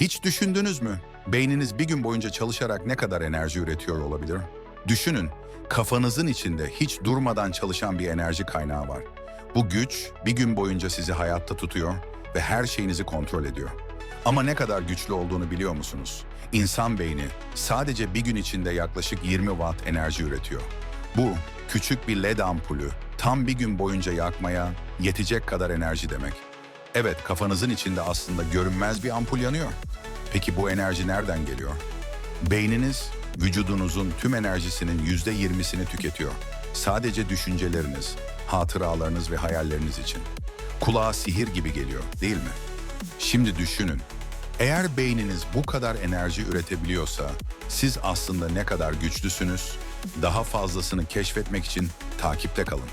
Hiç düşündünüz mü? Beyniniz bir gün boyunca çalışarak ne kadar enerji üretiyor olabilir? Düşünün, kafanızın içinde hiç durmadan çalışan bir enerji kaynağı var. Bu güç bir gün boyunca sizi hayatta tutuyor ve her şeyinizi kontrol ediyor. Ama ne kadar güçlü olduğunu biliyor musunuz? İnsan beyni sadece bir gün içinde yaklaşık 20 watt enerji üretiyor. Bu küçük bir led ampulü tam bir gün boyunca yakmaya yetecek kadar enerji demek. Evet, kafanızın içinde aslında görünmez bir ampul yanıyor. Peki bu enerji nereden geliyor? Beyniniz vücudunuzun tüm enerjisinin yüzde yirmisini tüketiyor. Sadece düşünceleriniz, hatıralarınız ve hayalleriniz için. Kulağa sihir gibi geliyor, değil mi? Şimdi düşünün. Eğer beyniniz bu kadar enerji üretebiliyorsa, siz aslında ne kadar güçlüsünüz? Daha fazlasını keşfetmek için takipte kalın.